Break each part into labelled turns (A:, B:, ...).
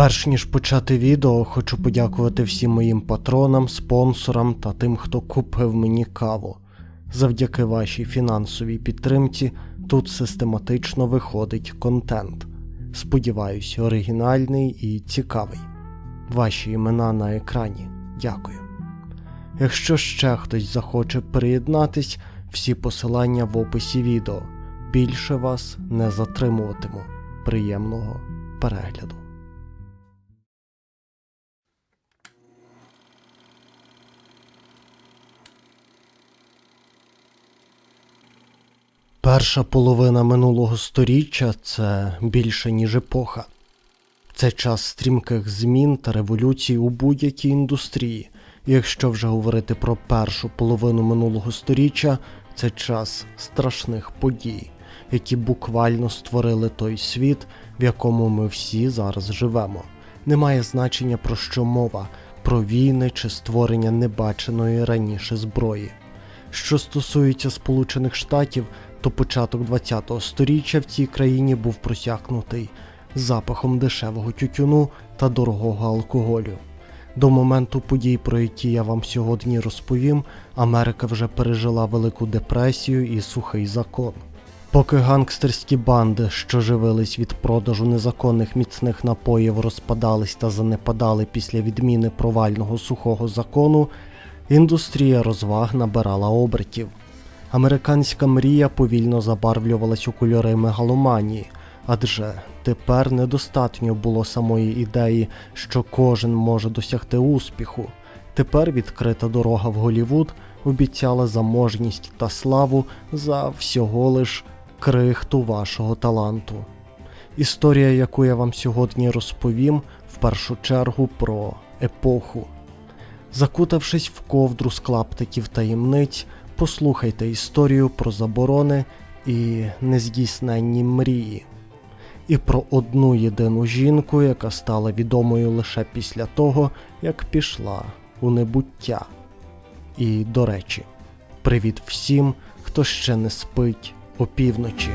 A: Перш ніж почати відео, хочу подякувати всім моїм патронам, спонсорам та тим, хто купив мені каву. Завдяки вашій фінансовій підтримці тут систематично виходить контент. Сподіваюсь, оригінальний і цікавий. Ваші імена на екрані. Дякую. Якщо ще хтось захоче приєднатись, всі посилання в описі відео. Більше вас не затримуватиму. Приємного перегляду. Перша половина минулого сторіччя це більше ніж епоха. Це час стрімких змін та революцій у будь-якій індустрії. Якщо вже говорити про першу половину минулого сторіччя, це час страшних подій, які буквально створили той світ, в якому ми всі зараз живемо. Немає значення про що мова, про війни чи створення небаченої раніше зброї. Що стосується Сполучених Штатів, то початок ХХ століття в цій країні був просякнутий запахом дешевого тютюну та дорогого алкоголю. До моменту подій, про які я вам сьогодні розповім, Америка вже пережила Велику депресію і сухий закон. Поки гангстерські банди, що живились від продажу незаконних міцних напоїв, розпадались та занепадали після відміни провального сухого закону, індустрія розваг набирала обертів. Американська мрія повільно забарвлювалась у кольори мегаломанії, адже тепер недостатньо було самої ідеї, що кожен може досягти успіху. Тепер відкрита дорога в Голівуд обіцяла заможність та славу за всього лиш крихту вашого таланту. Історія, яку я вам сьогодні розповім, в першу чергу про епоху. Закутавшись в ковдру з клаптиків таємниць, послухайте історію про заборони і нездійсненні мрії, і про одну єдину жінку, яка стала відомою лише після того, як пішла у небуття. І, до речі, привіт всім, хто ще не спить опівночі.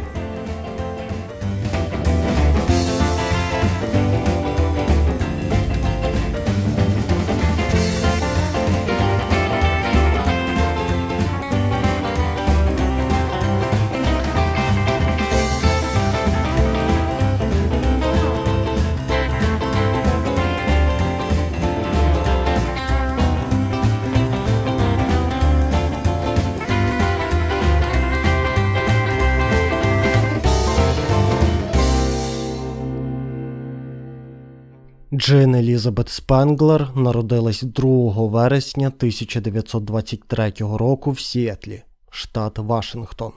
A: Джин Елізабет Спенглер народилась 2 вересня 1923 року в Сіетлі, штат Вашингтон.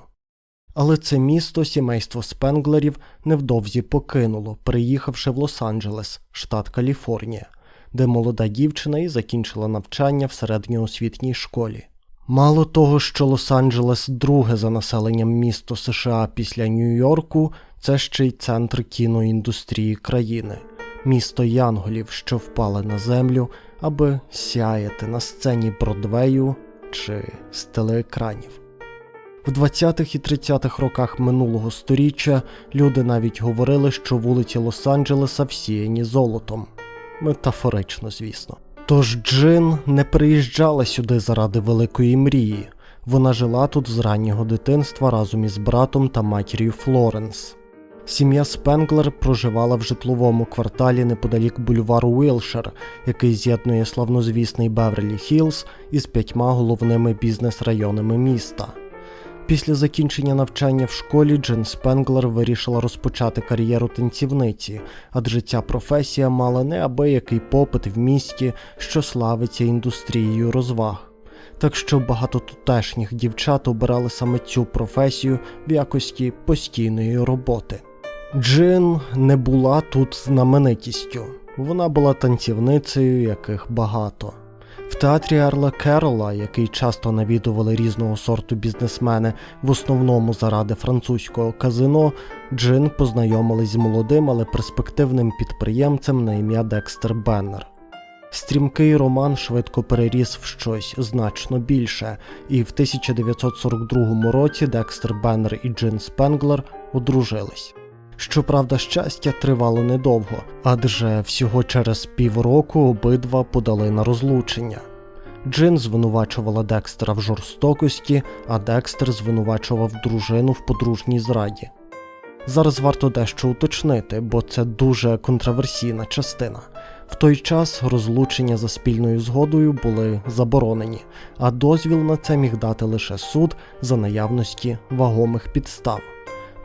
A: Але це місто сімейство Спенглерів невдовзі покинуло, приїхавши в Лос-Анджелес, штат Каліфорнія, де молода дівчина і закінчила навчання в середньоосвітній школі. Мало того, що Лос-Анджелес друге за населенням місто США після Нью-Йорку, це ще й центр кіноіндустрії країни місто Янголів, що впали на землю, аби сяяти на сцені Бродвею чи з телеекранів. В 20-х і 30-х роках минулого століття люди навіть говорили, що вулиці Лос-Анджелеса всіяні золотом. Метафорично, звісно. Тож Джин не приїжджала сюди заради великої мрії. Вона жила тут з раннього дитинства разом із братом та матір'ю Флоренс. Сім'я Спенглер проживала в житловому кварталі неподалік бульвару Уілшер, який з'єднує славнозвісний Беверлі Хіллз із п'ятьма головними бізнес-районами міста. Після закінчення навчання в школі Джен Спенглер вирішила розпочати кар'єру танцівниці, адже ця професія мала неабиякий попит в місті, що славиться індустрією розваг. Так що багато тутешніх дівчат обирали саме цю професію в якості постійної роботи. Джин не була тут знаменитістю, вона була танцівницею, яких багато. В театрі Арла Керола, який часто навідували різного сорту бізнесмени, в основному заради французького казино, Джин познайомилась з молодим, але перспективним підприємцем на ім'я Декстер Беннер. Стрімкий роман швидко переріс в щось значно більше, і в 1942 році Декстер Беннер і Джин Спенглер одружились. Щоправда, щастя тривало недовго, адже всього через півроку обидва подали на розлучення. Джин звинувачувала Декстера в жорстокості, а Декстер звинувачував дружину в подружній зраді. Зараз варто дещо уточнити, бо це дуже контроверсійна частина. В той час розлучення за спільною згодою були заборонені, а дозвіл на це міг дати лише суд за наявності вагомих підстав.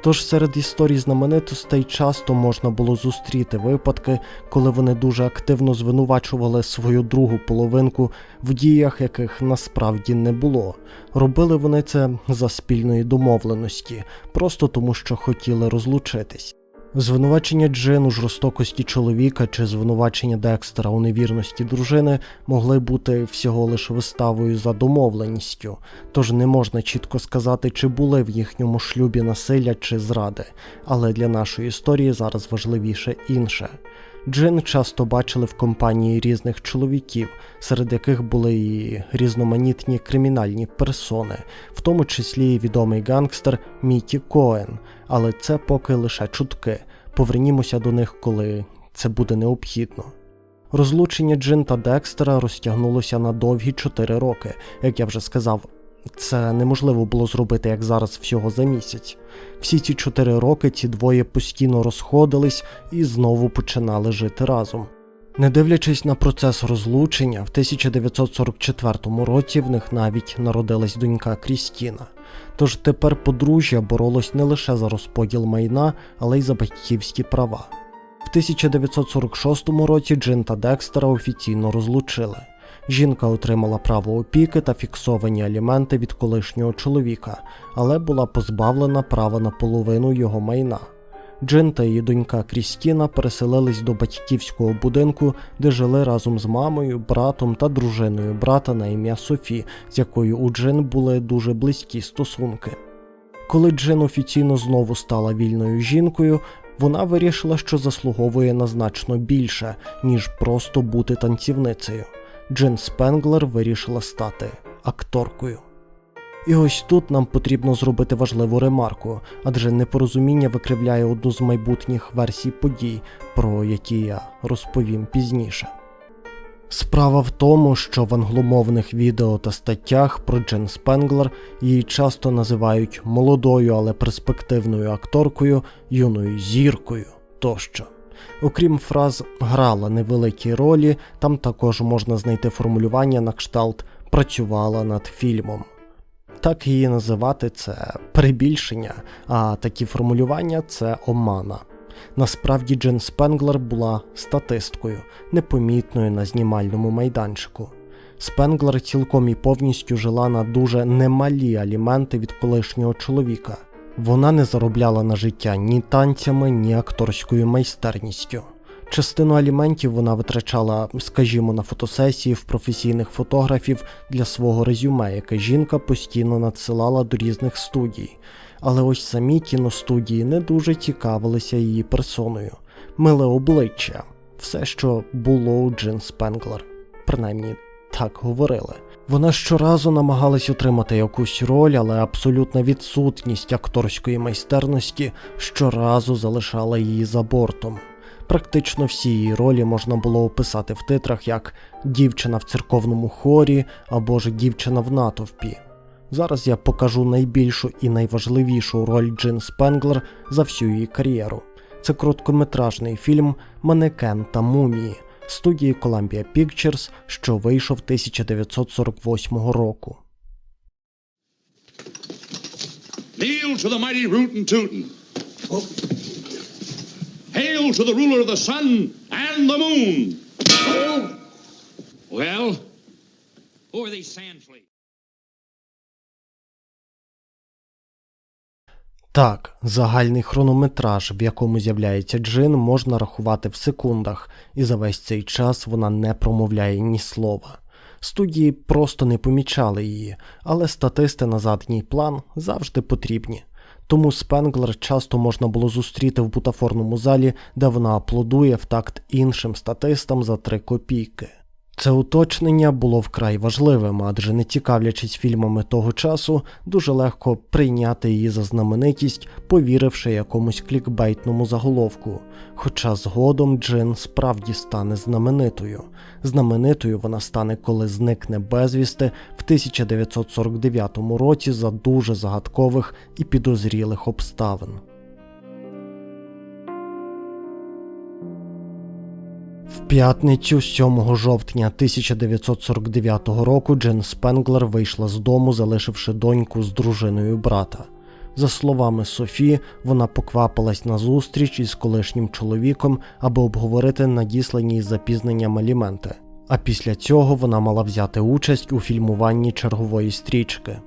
A: Тож серед історій знаменитостей часто можна було зустріти випадки, коли вони дуже активно звинувачували свою другу половинку в діях, яких насправді не було. Робили вони це за спільної домовленості, просто тому що хотіли розлучитись. Звинувачення Джин у жорстокості чоловіка чи звинувачення Декстера у невірності дружини могли бути всього лише виставою за домовленістю, тож не можна чітко сказати, чи були в їхньому шлюбі насилля чи зради, але для нашої історії зараз важливіше інше. Джин часто бачили в компанії різних чоловіків, серед яких були і різноманітні кримінальні персони, в тому числі і відомий гангстер Мікі Коен, але це поки лише чутки. Повернімося до них, коли це буде необхідно. Розлучення Джин та Декстера розтягнулося на довгі 4 роки. Як я вже сказав, це неможливо було зробити як зараз всього за місяць. Всі ці 4 роки ці двоє постійно розходились і знову починали жити разом. Не дивлячись на процес розлучення, в 1944 році в них навіть народилась донька Крістіна. Тож тепер подружжя боролось не лише за розподіл майна, але й за батьківські права. В 1946 році Джин та Декстера офіційно розлучили. Жінка отримала право опіки та фіксовані аліменти від колишнього чоловіка, але була позбавлена права на половину його майна. Джин та її донька Крістіна переселились до батьківського будинку, де жили разом з мамою, братом та дружиною брата на ім'я Софі, з якою у Джин були дуже близькі стосунки. Коли Джин офіційно знову стала вільною жінкою, вона вирішила, що заслуговує на значно більше, ніж просто бути танцівницею. Джин Спенглер вирішила стати акторкою. І ось тут нам потрібно зробити важливу ремарку, адже непорозуміння викривляє одну з майбутніх версій подій, про які я розповім пізніше. Справа в тому, що в англомовних відео та статтях про Джен Спенглер її часто називають молодою, але перспективною акторкою, юною зіркою тощо. Окрім фраз грала невеликі ролі, там також можна знайти формулювання на кшталт працювала над фільмом. Так її називати це перебільшення, а такі формулювання це омана. Насправді Джен Спенглер була статисткою, непомітною на знімальному майданчику. Спенглер цілком і повністю жила на дуже немалі аліменти від колишнього чоловіка. Вона не заробляла на життя ні танцями, ні акторською майстерністю. Частину аліментів вона витрачала, скажімо, на фотосесії в професійних фотографів для свого резюме, яке жінка постійно надсилала до різних студій. Але ось самі кіностудії не дуже цікавилися її персоною. Миле обличчя, все, що було у Джин Спенглер. Принаймні так говорили. Вона щоразу намагалась отримати якусь роль, але абсолютна відсутність акторської майстерності щоразу залишала її за бортом. Практично всі її ролі можна було описати в титрах як дівчина в церковному хорі або ж дівчина в натовпі. Зараз я покажу найбільшу і найважливішу роль Джин Спенглер за всю її кар'єру. Це короткометражний фільм Манекен та мумії студії Columbia Pictures, що вийшов 1948 року.
B: Kneel to the mighty rootin' tootin'. Hail to the ruler of the sun and the moon. Well, who are these sand fleas?
A: Так, загальний хронометраж, в якому з'являється Джин, можна рахувати в секундах, і за весь цей час вона не промовляє ні слова. Студії просто не помічали її, але статисти на задній план завжди потрібні. Тому Спенглер часто можна було зустріти в бутафорному залі, де вона аплодує в такт іншим статистам за три копійки. Це уточнення було вкрай важливим, адже не цікавлячись фільмами того часу, дуже легко прийняти її за знаменитість, повіривши якомусь клікбейтному заголовку. Хоча згодом Джин справді стане знаменитою. Знаменитою вона стане, коли зникне безвісти в 1949 році за дуже загадкових і підозрілих обставин. В п'ятницю 7 жовтня 1949 року Джен Спенглер вийшла з дому, залишивши доньку з дружиною брата. За словами Софі, вона поквапилась на зустріч із колишнім чоловіком, аби обговорити надіслані із запізненням аліменти. А після цього вона мала взяти участь у фільмуванні чергової стрічки.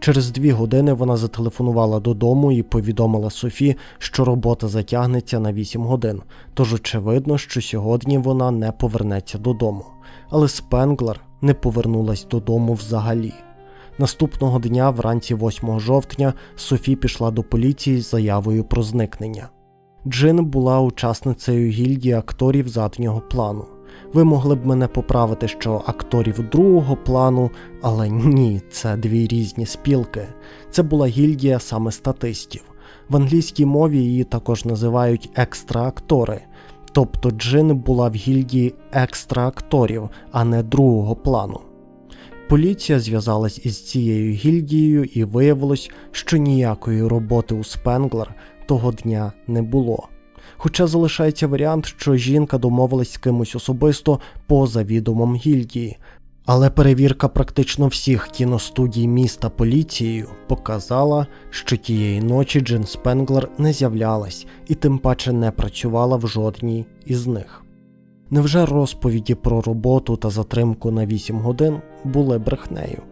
A: Через дві години вона зателефонувала додому і повідомила Софі, що робота затягнеться на 8 годин, тож очевидно, що сьогодні вона не повернеться додому. Але Спенглер не повернулась додому взагалі. Наступного дня, вранці 8 жовтня, Софі пішла до поліції з заявою про зникнення. Джин була учасницею гільдії акторів заднього плану. Ви могли б мене поправити, що акторів другого плану, але ні, це дві різні спілки. Це була гільдія саме статистів. В англійській мові її також називають екстра-актори. Тобто Джин була в гільдії екстра-акторів, а не другого плану. Поліція зв'язалась із цією гільдією і виявилось, що ніякої роботи у Спенглер того дня не було. Хоча залишається варіант, що жінка домовилась з кимось особисто поза відомом гільдії. Але перевірка практично всіх кіностудій міста поліцією показала, що тієї ночі Джин Спенглер не з'являлась і тим паче не працювала в жодній із них. Невже розповіді про роботу та затримку на 8 годин були брехнею?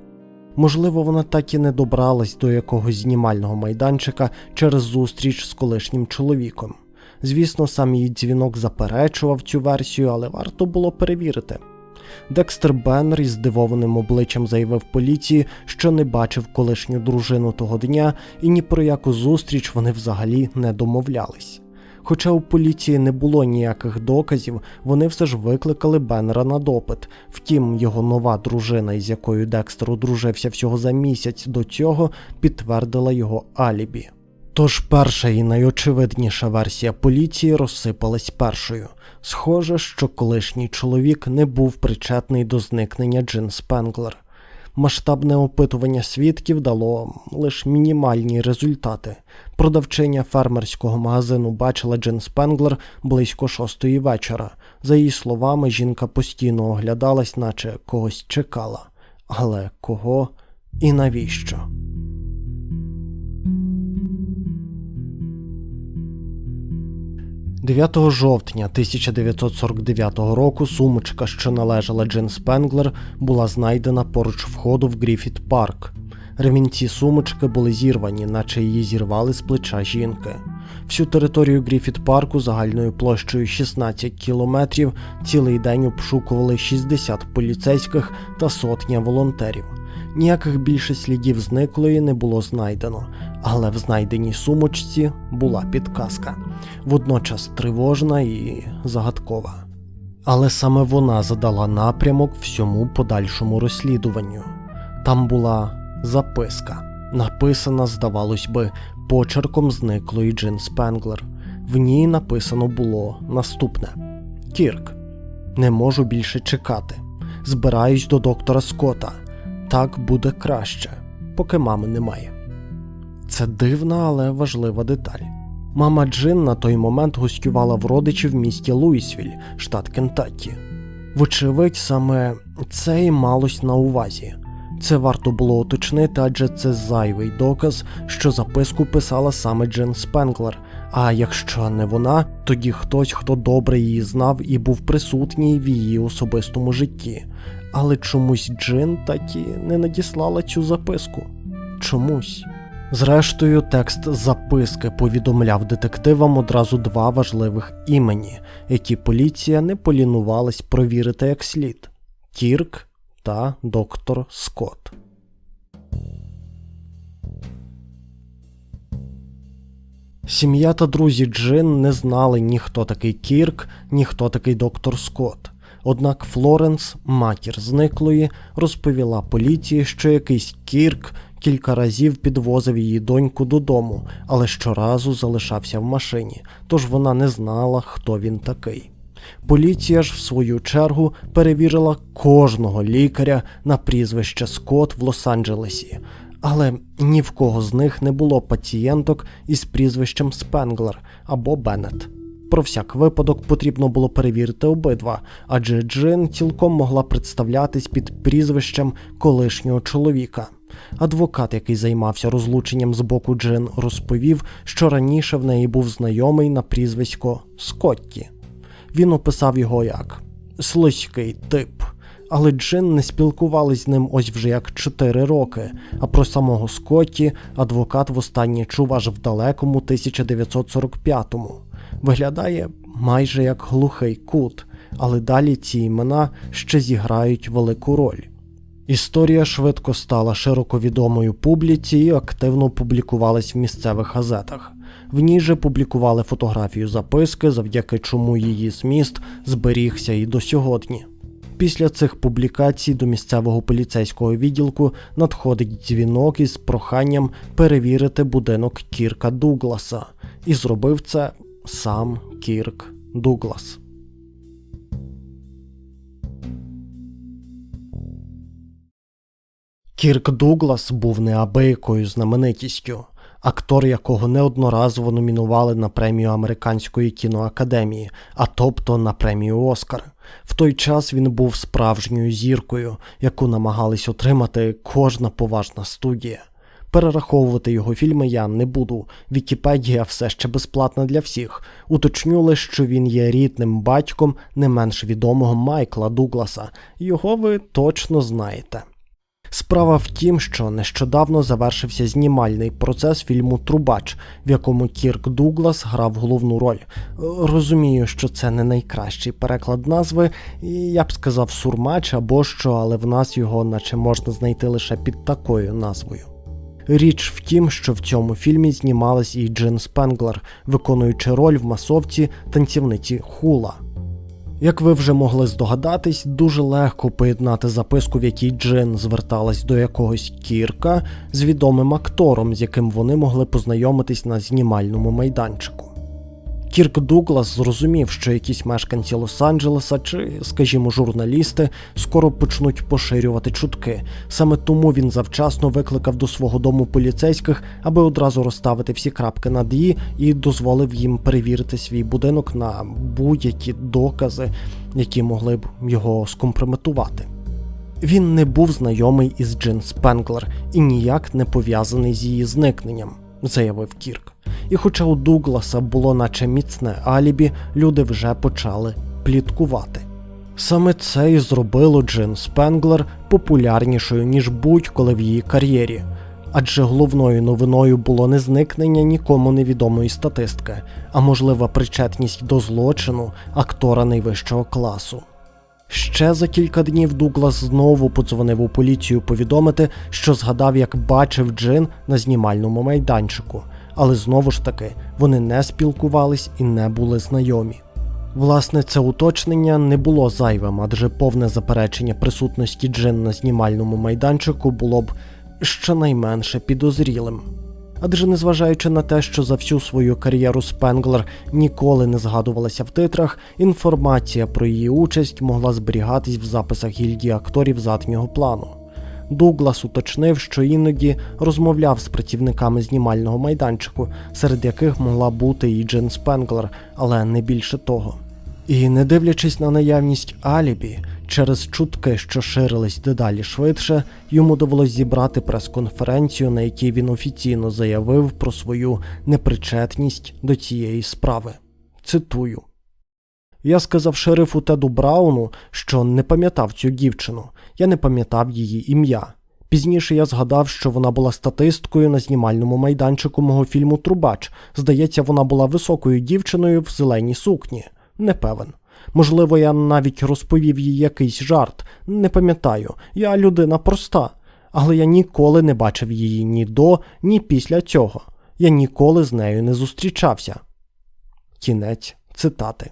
A: Можливо, вона так і не добралась до якогось знімального майданчика через зустріч з колишнім чоловіком. Звісно, сам її дзвінок заперечував цю версію, але варто було перевірити. Декстер Беннер із здивованим обличчям заявив поліції, що не бачив колишню дружину того дня, і ні про яку зустріч вони взагалі не домовлялись. Хоча у поліції не було ніяких доказів, вони все ж викликали Беннера на допит. Втім, його нова дружина, із якою Декстер одружився всього за місяць до цього, підтвердила його алібі. Тож перша і найочевидніша версія поліції розсипалась першою. Схоже, що колишній чоловік не був причетний до зникнення Джин Спенглер. Масштабне опитування свідків дало лише мінімальні результати. Продавчиня фермерського магазину бачила Джин Спенглер близько шостої вечора. За її словами, жінка постійно оглядалась, наче когось чекала. Але кого і навіщо? 9 жовтня 1949 року сумочка, що належала Джин Спенглер, була знайдена поруч входу в Гріфіт Парк. Ремінці сумочки були зірвані, наче її зірвали з плеча жінки. Всю територію Гріфіт парку загальною площею 16 кілометрів цілий день обшукували 60 поліцейських та сотня волонтерів. Ніяких більше слідів зниклої не було знайдено, але в знайденій сумочці була підказка, водночас тривожна і загадкова. Але саме вона задала напрямок всьому подальшому розслідуванню. Там була записка, написана, здавалось би, почерком зниклої Джин Спенглер. В ній написано було наступне: Кірк, не можу більше чекати. Збираюсь до доктора Скотта. Так буде краще, поки мами немає. Це дивна, але важлива деталь. Мама Джин на той момент гостювала в родичів в місті Луїсвіль, штат Кентаккі. Вочевидь, саме це і малось на увазі. Це варто було уточнити, адже це зайвий доказ, що записку писала саме Джин Спенглер. А якщо не вона, тоді хтось, хто добре її знав і був присутній в її особистому житті. Але чомусь Джин так не надіслала цю записку. Чомусь. Зрештою, текст записки повідомляв детективам одразу два важливих імені, які поліція не полінувалась провірити як слід: Кірк та доктор Скотт. Сім'я та друзі Джин не знали ні хто такий Кірк, ні хто такий доктор Скотт. Однак Флоренс, матір зниклої, розповіла поліції, що якийсь Кірк кілька разів підвозив її доньку додому, але щоразу залишався в машині, тож вона не знала, хто він такий. Поліція ж, в свою чергу, перевірила кожного лікаря на прізвище Скотт в Лос-Анджелесі, але ні в кого з них не було пацієнток із прізвищем Спенглер або Беннет. Про всяк випадок потрібно було перевірити обидва, адже Джин цілком могла представлятись під прізвищем колишнього чоловіка. Адвокат, який займався розлученням з боку Джин, розповів, що раніше в неї був знайомий на прізвисько Скотті. Він описав його як слизький тип. Але Джин не спілкувались з ним ось вже як 4 роки, а про самого Скотті адвокат востаннє чув аж в далекому 1945-му. Виглядає майже як глухий кут, але далі ці імена ще зіграють велику роль. Історія швидко стала широко відомою публіці і активно публікувалась в місцевих газетах. В ній же публікували фотографію записки, завдяки чому її зміст зберігся і до сьогодні. Після цих публікацій до місцевого поліцейського відділку надходить дзвінок із проханням перевірити будинок Кірка Дугласа, і зробив це сам Кірк Дуглас. Кірк Дуглас був неабиякою знаменитістю, актор якого неодноразово номінували на премію Американської кіноакадемії, а тобто на премію Оскар. В той час він був справжньою зіркою, яку намагались отримати кожна поважна студія. Перераховувати його фільми я не буду. Вікіпедія все ще безплатна для всіх. Уточню лише, що він є рідним батьком не менш відомого Майкла Дугласа. Його ви точно знаєте. Справа в тім, що нещодавно завершився знімальний процес фільму Трубач, в якому Кірк Дуглас грав головну роль. Розумію, що це не найкращий переклад назви, і я б сказав сурмач або що, але в нас його наче можна знайти лише під такою назвою. Річ в тім, що в цьому фільмі знімалась і Джин Спенглер, виконуючи роль в масовці танцівниці Хула. Як ви вже могли здогадатись, дуже легко поєднати записку, в якій Джин зверталась до якогось кірка з відомим актором, з яким вони могли познайомитись на знімальному майданчику. Кірк Дуглас зрозумів, що якісь мешканці Лос-Анджелеса чи, скажімо, журналісти скоро почнуть поширювати чутки. Саме тому він завчасно викликав до свого дому поліцейських, аби одразу розставити всі крапки над «і» і дозволив їм перевірити свій будинок на будь-які докази, які могли б його скомпрометувати. Він не був знайомий із Джин Спенглер і ніяк не пов'язаний з її зникненням, заявив Кірк. І хоча у Дугласа було наче міцне алібі, люди вже почали пліткувати. Саме це і зробило Джин Спенглер популярнішою, ніж будь-коли в її кар'єрі. Адже головною новиною було не зникнення нікому невідомої статистки, а можлива причетність до злочину актора найвищого класу. Ще за кілька днів Дуглас знову подзвонив у поліцію повідомити, що згадав, як бачив Джин на знімальному майданчику, але знову ж таки вони не спілкувались і не були знайомі. Власне, це уточнення не було зайвим, адже повне заперечення присутності Джин на знімальному майданчику було б щонайменше підозрілим. Адже незважаючи на те, що за всю свою кар'єру Спенглер ніколи не згадувалася в титрах, інформація про її участь могла зберігатись в записах гільдії акторів заднього плану. Дуглас уточнив, що іноді розмовляв з працівниками знімального майданчику, серед яких могла бути і Джен Спенглер, але не більше того. І не дивлячись на наявність алібі, через чутки, що ширились дедалі швидше, йому довелось зібрати прес-конференцію, на якій він офіційно заявив про свою непричетність до цієї справи. Цитую. Я сказав шерифу Теду Брауну, що не пам'ятав цю дівчину, я не пам'ятав її ім'я. Пізніше я згадав, що вона була статисткою на знімальному майданчику мого фільму Трубач. Здається, вона була високою дівчиною в зеленій сукні. Не певен. Можливо, я навіть розповів їй якийсь жарт. Не пам'ятаю, я людина проста. Але я ніколи не бачив її ні до, ні після цього. Я ніколи з нею не зустрічався. Кінець цитати.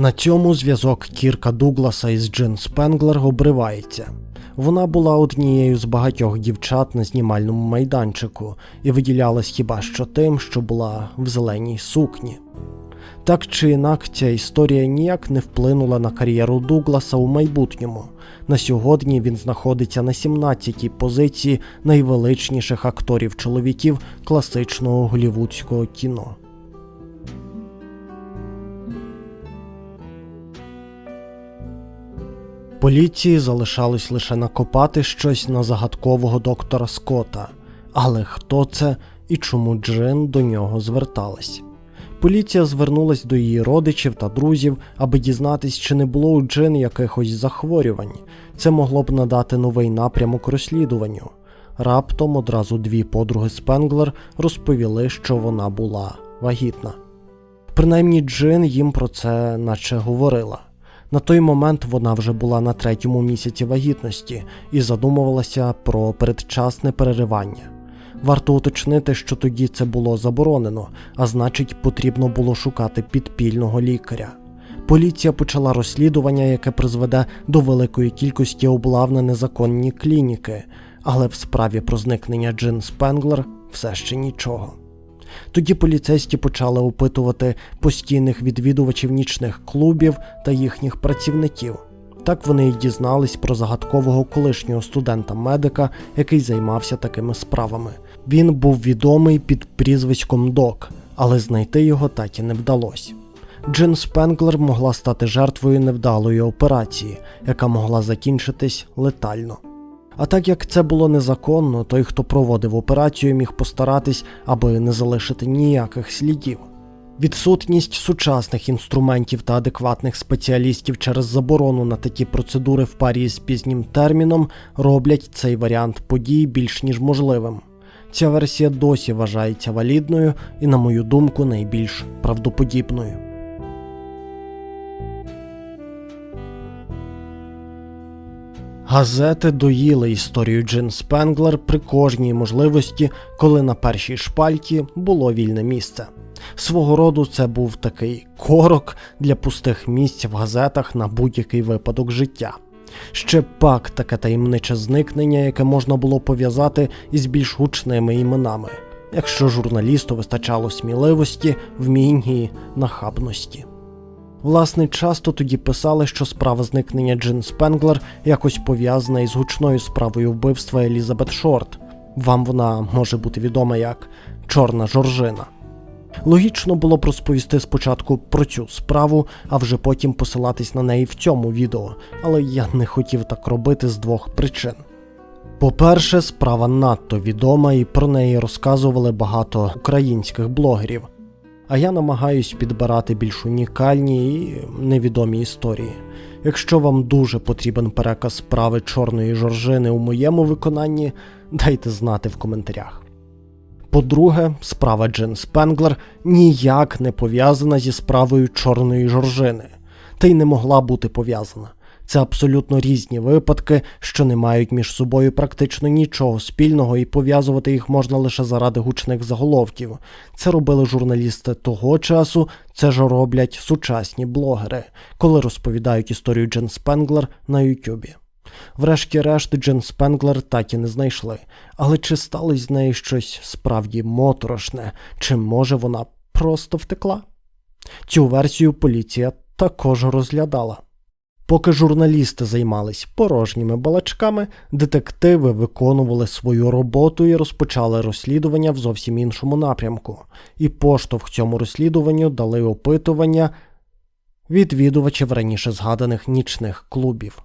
A: На цьому зв'язок Кірка Дугласа із Джин Спенглер обривається. Вона була однією з багатьох дівчат на знімальному майданчику і виділялась хіба що тим, що була в зеленій сукні. Так чи інак, ця історія ніяк не вплинула на кар'єру Дугласа у майбутньому. На сьогодні він знаходиться на 17-й позиції найвеличніших акторів-чоловіків класичного голівудського кіно. Поліції залишалось лише накопати щось на загадкового доктора Скотта. Але хто це і чому Джин до нього зверталась? Поліція звернулась до її родичів та друзів, аби дізнатись, чи не було у Джин якихось захворювань. Це могло б надати новий напрямок розслідуванню. Раптом одразу дві подруги Спенглер розповіли, що вона була вагітна. Принаймні Джин їм про це наче говорила. На той момент вона вже була на третьому місяці вагітності і задумувалася про передчасне переривання. Варто уточнити, що тоді це було заборонено, а значить, потрібно було шукати підпільного лікаря. Поліція почала розслідування, яке призведе до великої кількості облав на незаконні клініки, але в справі про зникнення Джин Спенглер все ще нічого. Тоді поліцейські почали опитувати постійних відвідувачів нічних клубів та їхніх працівників. Так вони й дізнались про загадкового колишнього студента-медика, який займався такими справами. Він був відомий під прізвиськом Док, але знайти його так не вдалося. Джин Спенглер могла стати жертвою невдалої операції, яка могла закінчитись летально. А так як це було незаконно, той, хто проводив операцію, міг постаратись, аби не залишити ніяких слідів. Відсутність сучасних інструментів та адекватних спеціалістів через заборону на такі процедури в парі з пізнім терміном роблять цей варіант подій більш ніж можливим. Ця версія досі вважається валідною і, на мою думку, найбільш правдоподібною. Газети доїли історію Джин Спенглер при кожній можливості, коли на першій шпальті було вільне місце. Свого роду це був такий корок для пустих місць в газетах на будь-який випадок життя. Ще пак таке таємниче зникнення, яке можна було пов'язати із більш гучними іменами, якщо журналісту вистачало сміливості, вмінь і нахабності. Власне, часто тоді писали, що справа зникнення Джин Спенглер якось пов'язана із гучною справою вбивства Елізабет Шорт. Вам вона може бути відома як Чорна Жоржина. Логічно було б розповісти спочатку про цю справу, а вже потім посилатись на неї в цьому відео, але я не хотів так робити з двох причин. По-перше, справа надто відома і про неї розказували багато українських блогерів а я намагаюсь підбирати більш унікальні і невідомі історії. Якщо вам дуже потрібен переказ справи чорної жоржини у моєму виконанні, дайте знати в коментарях. По-друге, справа Джин Спенглер ніяк не пов'язана зі справою чорної жоржини, та й не могла бути пов'язана. Це абсолютно різні випадки, що не мають між собою практично нічого спільного, і пов'язувати їх можна лише заради гучних заголовків. Це робили журналісти того часу, це ж роблять сучасні блогери, коли розповідають історію Джен Спенглер на Ютубі. Врешті-решт, Джен Спенглер так і не знайшли. Але чи сталося з нею щось справді моторошне, чи може вона просто втекла? Цю версію поліція також розглядала. Поки журналісти займались порожніми балачками, детективи виконували свою роботу і розпочали розслідування в зовсім іншому напрямку. І поштовх цьому розслідуванню дали опитування відвідувачів раніше згаданих нічних клубів.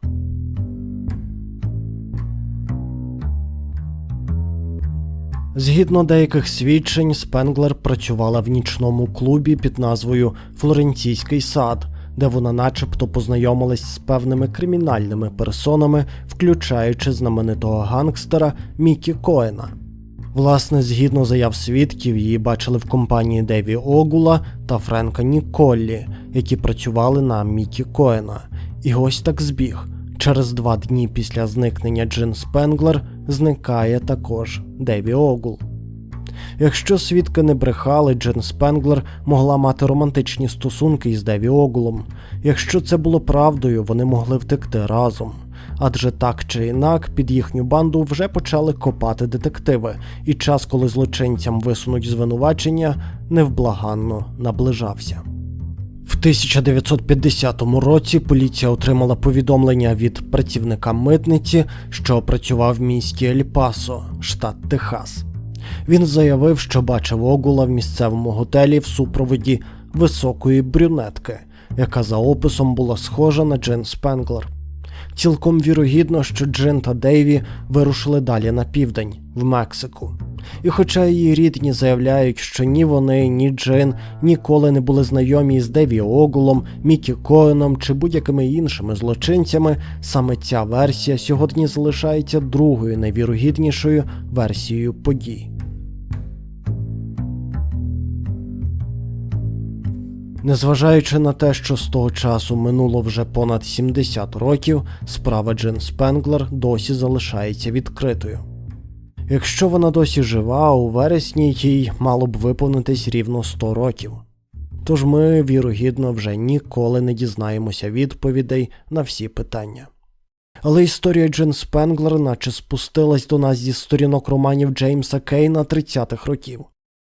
A: Згідно деяких свідчень, Спенглер працювала в нічному клубі під назвою Флоренційський сад, де вона начебто познайомилась з певними кримінальними персонами, включаючи знаменитого гангстера Мікі Коена. Власне, згідно заяв свідків, її бачили в компанії Деві Огула та Френка Ніколлі, які працювали на Мікі Коена. І ось так збіг. Через два дні після зникнення Джин Спенглер зникає також Деві Огул. Якщо свідки не брехали, Джен Спенглер могла мати романтичні стосунки із Деві Огулом. Якщо це було правдою, вони могли втекти разом. Адже так чи інак під їхню банду вже почали копати детективи, і час, коли злочинцям висунуть звинувачення, невблаганно наближався. В 1950 році поліція отримала повідомлення від працівника митниці, що працював в місті Ель-Пасо, штат Техас. Він заявив, що бачив Огула в місцевому готелі в супроводі високої брюнетки, яка за описом була схожа на Джин Спенглер. Цілком вірогідно, що Джин та Дейві вирушили далі на південь, в Мексику. І хоча її рідні заявляють, що ні вони, ні Джин ніколи не були знайомі з Деві Огулом, Мікі Коеном чи будь-якими іншими злочинцями, саме ця версія сьогодні залишається другою найвірогіднішою версією подій. Незважаючи на те, що з того часу минуло вже понад 70 років, справа Джин Спенглер досі залишається відкритою. Якщо вона досі жива, у вересні їй мало б виповнитись рівно 100 років. Тож ми, вірогідно, вже ніколи не дізнаємося відповідей на всі питання. Але історія Джин Спенглер наче спустилась до нас зі сторінок романів Джеймса Кейна 30-х років.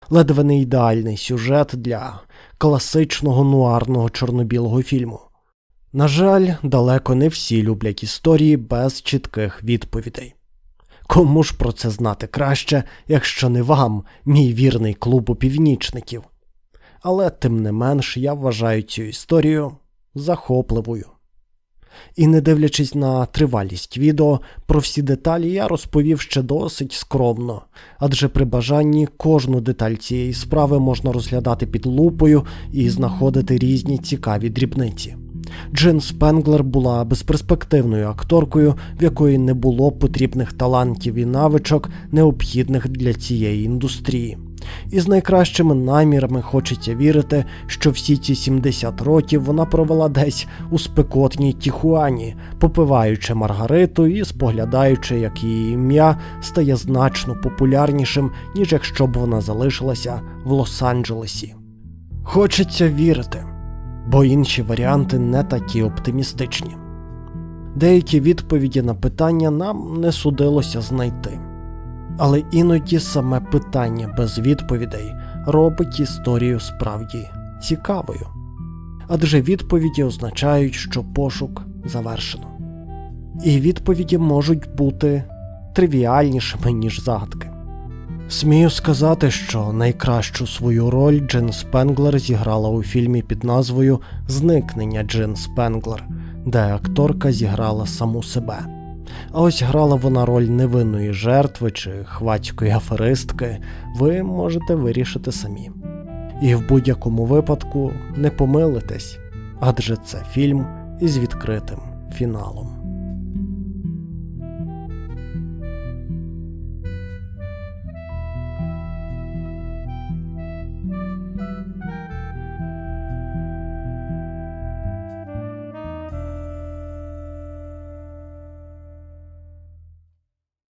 A: Ледве не ідеальний сюжет для класичного нуарного чорно-білого фільму. На жаль, далеко не всі люблять історії без чітких відповідей. Кому ж про це знати краще, якщо не вам, мій вірний клуб північників? Але тим не менш я вважаю цю історію захопливою. І не дивлячись на тривалість відео, про всі деталі я розповів ще досить скромно, адже при бажанні кожну деталь цієї справи можна розглядати під лупою і знаходити різні цікаві дрібниці. Джин Спенглер була безперспективною акторкою, в якої не було потрібних талантів і навичок, необхідних для цієї індустрії. І з найкращими намірами хочеться вірити, що всі ці 70 років вона провела десь у спекотній Тіхуані, попиваючи Маргариту і споглядаючи, як її ім'я стає значно популярнішим, ніж якщо б вона залишилася в Лос-Анджелесі. Хочеться вірити, бо інші варіанти не такі оптимістичні. Деякі відповіді на питання нам не судилося знайти. Але іноді саме питання без відповідей робить історію справді цікавою. Адже відповіді означають, що пошук завершено. І відповіді можуть бути тривіальнішими, ніж загадки. Смію сказати, що найкращу свою роль Джин Спенглер зіграла у фільмі під назвою Зникнення Джин Спенглер, де акторка зіграла саму себе. А ось грала вона роль невинної жертви чи хвацької аферистки, ви можете вирішити самі. І в будь-якому випадку не помилитесь, адже це фільм із відкритим фіналом.